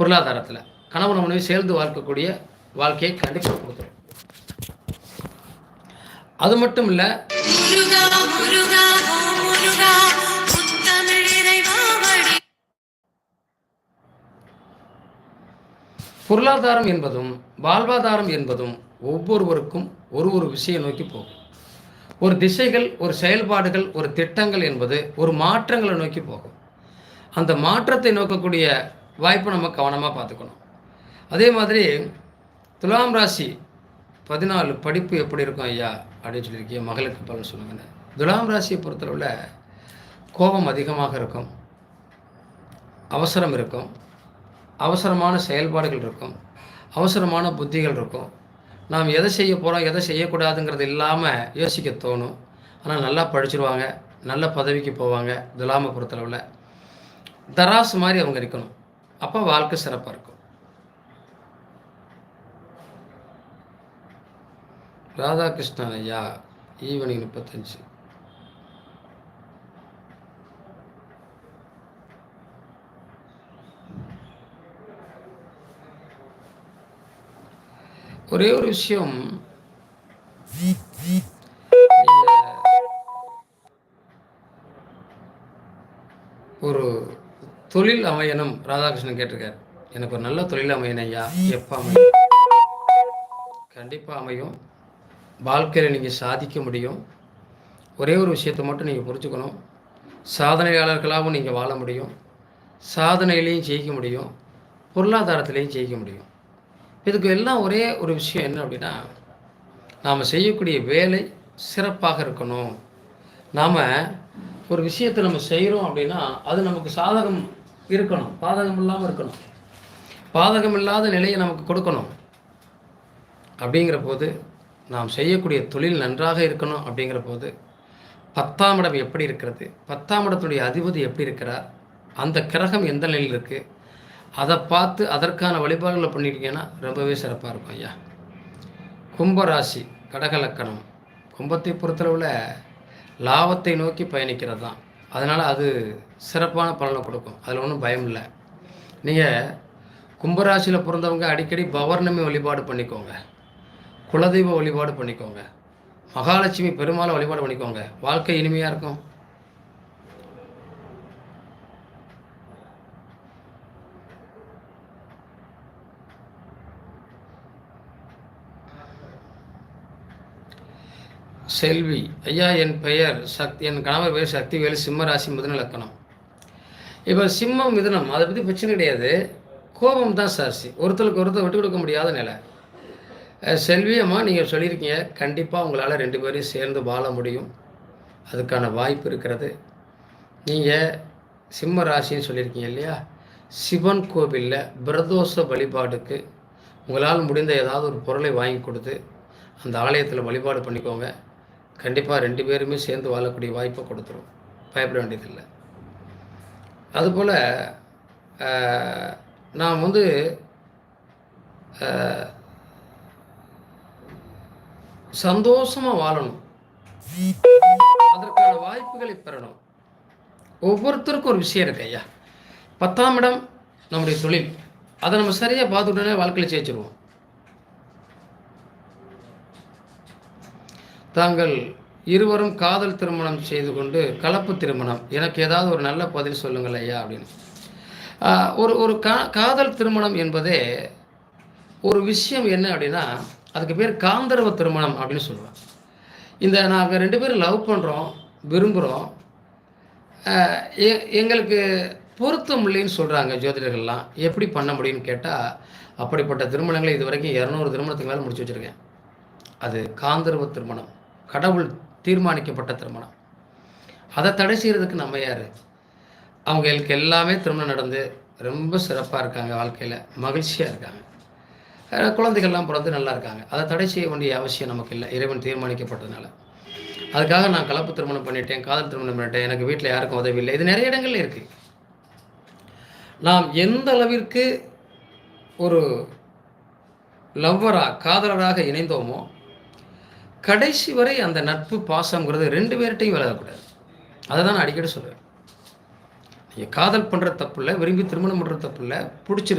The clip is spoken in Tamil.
பொருளாதாரத்தில் கணவன் மனைவி சேர்ந்து வாழ்க்கக்கூடிய வாழ்க்கையை கண்டிப்பாக கொடுத்துரும். அது மட்டும் இல்லை பொருளாதாரம் என்பதும் வாழ்வாதாரம் என்பதும் ஒவ்வொருவருக்கும் ஒரு ஒரு விஷயம் நோக்கி போகும். ஒரு திசைகள் ஒரு செயல்பாடுகள் ஒரு திட்டங்கள் என்பது ஒரு மாற்றங்களை நோக்கி போகும். அந்த மாற்றத்தை நோக்கக்கூடிய வாய்ப்பை நம்ம கவனமாக பார்த்துக்கணும். அதே மாதிரி துலாம் ராசி பதினாலு படிப்பு எப்படி இருக்கும் ஐயா? அப்படின்னு சொல்லியிருக்கீங்க. மகளுக்கு பலன் சொல்லுங்கன்னு. துலாம் ராசியை பொறுத்தளவில் கோபம் அதிகமாக இருக்கும். அவசரம் இருக்கும். அவசரமான செயல்பாடுகள் இருக்கும். அவசரமான புத்திகள் இருக்கும். நாம் எதை செய்ய போகிறோம் எதை செய்யக்கூடாதுங்கிறது இல்லாமல் யோசிக்க தோணும். ஆனால் நல்லா படிச்சிருவாங்க. நல்ல பதவிக்கு போவாங்க. துலாமை பொறுத்தளவில் தராசு மாதிரி அவங்க இருக்கணும். அப்போ வாழ்க்கை சிறப்பாக இருக்கும். ராதாகிருஷ்ணன் ஐயா ஈவினிங் முப்பத்தஞ்சு. ஒரே ஒரு விஷயம். ஒரு தொழில் அமையணும் ராதாகிருஷ்ணன் கேட்டிருக்காரு. எனக்கு ஒரு நல்ல தொழில் அமையணும் ஐயா. எப்போ அமையும்? கண்டிப்பாக அமையும். வாழ்க்கையில் நீங்கள் சாதிக்க முடியும். ஒரே ஒரு விஷயத்தை மட்டும் நீங்கள் புரிஞ்சுக்கணும். சாதனையாளர்களாகவும் நீங்கள் வாழ முடியும். சாதனையிலையும் ஜெயிக்க முடியும். பொருளாதாரத்திலையும் ஜெயிக்க முடியும். இதுக்கு எல்லாம் ஒரே ஒரு விஷயம் என்ன அப்படின்னா நாம் செய்யக்கூடிய வேலை சிறப்பாக இருக்கணும். நாம் ஒரு விஷயத்தை நம்ம செய்கிறோம் அப்படின்னா அது நமக்கு சாதகம் இருக்கணும். பாதகம் இல்லாமல் இருக்கணும். பாதகம் இல்லாத நிலையை நமக்கு கொடுக்கணும். அப்படிங்கிற போது நாம் செய்யக்கூடிய தொழில் நன்றாக இருக்கணும் அப்படிங்கிற போது பத்தாம் இடம் எப்படி இருக்கிறது? பத்தாம் இடத்துடைய அதிபதி எப்படி இருக்கிறார்? அந்த கிரகம் எந்த நிலையில் இருக்குது அதை பார்த்து அதற்கான வழிபாடுகளை பண்ணிட்டீங்கன்னா ரொம்பவே சிறப்பாக இருக்கும் ஐயா. கும்பராசி கடகலக்கணம். கும்பத்தை பொறுத்தளவில் லாபத்தை நோக்கி பயணிக்கிறது தான் அதனால் அது சிறப்பான பலனை கொடுக்கும். அதில் ஒன்றும் பயம் இல்லை. நீங்கள் கும்பராசியில் பிறந்தவங்க அடிக்கடி பௌர்ணமி வழிபாடு பண்ணிக்கோங்க. குலதெய்வ வழிபாடு பண்ணிக்கோங்க. மகாலட்சுமி பெருமாளை வழிபாடு பண்ணிக்கோங்க. வாழ்க்கை இனிமையாக இருக்கும். செல்வி ஐயா என் பெயர் சக்தி என் கணவர் பெயர் சக்திவேலு சிம்ம ராசி மிதுன லக்கணம். இப்போ சிம்மம் மிதுனம் அதை பற்றி பிரச்சனை கிடையாது. கோபம் தான் சாசி ஒருத்தருக்கு ஒருத்தர் விட்டு கொடுக்க முடியாத நிலை. செல்வி அம்மா நீங்கள் சொல்லியிருக்கீங்க கண்டிப்பாக உங்களால் ரெண்டு பேரையும் சேர்ந்து வாழ முடியும். அதுக்கான வாய்ப்பு இருக்கிறது. நீங்கள் சிம்ம ராசின்னு சொல்லியிருக்கீங்க இல்லையா? சிவன் கோவிலில் பிரதோஷ வழிபாடுக்கு உங்களால் முடிந்த ஏதாவது ஒரு பொருளை வாங்கி கொடுத்து அந்த ஆலயத்தில் வழிபாடு பண்ணிக்கோங்க. கண்டிப்பாக ரெண்டு பேருமே சேர்ந்து வாழக்கூடிய வாய்ப்பை கொடுத்துரும். பயப்பட வேண்டியதில்லை. அதுபோல் நாம் வந்து சந்தோஷமாக வாழணும். அதற்கான வாய்ப்புகளை பெறணும். ஒவ்வொருத்தருக்கும் ஒரு விஷயம் இருக்கு ஐயா. பத்தாம் இடம் நம்முடைய தொழில். அதை நம்ம சரியாக பார்த்துட்டோன்னே வாழ்க்கையில் ஜெயிச்சிருவோம். தாங்கள் இருவரும் காதல் திருமணம் செய்து கொண்டு கலப்பு திருமணம். எனக்கு ஏதாவது ஒரு நல்ல பதில் சொல்லுங்கள் ஐயா அப்படின்னு. ஒரு ஒரு கா காதல் திருமணம் என்பதே ஒரு விஷயம் என்ன அப்படின்னா அதுக்கு பேர் காந்தர்வ திருமணம் அப்படின்னு சொல்லுவேன் இந்த நாங்கள் ரெண்டு பேரும் லவ் பண்ணுறோம் விரும்புகிறோம் எங்களுக்கு பொருத்தம் இல்லைன்னு சொல்கிறாங்க ஜோதிடர்கள்லாம். எப்படி பண்ண முடியும்னு கேட்டால் அப்படிப்பட்ட திருமணங்களை இது வரைக்கும் இரநூறு திருமணத்துக்கு மேலே முடிச்சு வச்சுருக்கேன். அது காந்தர்வ திருமணம். கடவுள் தீர்மானிக்கப்பட்ட திருமணம். அதை தடை செய்கிறதுக்கு நம்ம யார்? அவங்களுக்கு எல்லாமே திருமணம் நடந்து ரொம்ப சிறப்பாக இருக்காங்க வாழ்க்கையில். மகிழ்ச்சியாக இருக்காங்க. குழந்தைகள்லாம் பிறந்து நல்லா இருக்காங்க. அதை தடை செய்ய வேண்டிய அவசியம் நமக்கு இல்லை. இறைவன் தீர்மானிக்கப்பட்டதுனால. அதுக்காக நான் கலப்பு திருமணம் பண்ணிட்டேன் காதல் திருமணம் பண்ணிட்டேன். எனக்கு வீட்டில் யாருக்கும் உதவி இல்லை இது நிறைய இடங்கள்ல இருக்குது நாம் எந்த அளவிற்கு ஒரு லவ்வராக காதலராக இணைந்தோமோ கடைசி வரை அந்த நட்பு பாசங்கிறது ரெண்டு பேர்கிட்டையும் விலகக்கூடாது. அதை தான் நான் அடிக்கடி சொல்லுவேன் நீங்கள் காதல் பண்ணுற தப்பு இல்லை விரும்பி திருமணம் பண்ணுற தப்பு இல்லை பிடிச்சிருக்கு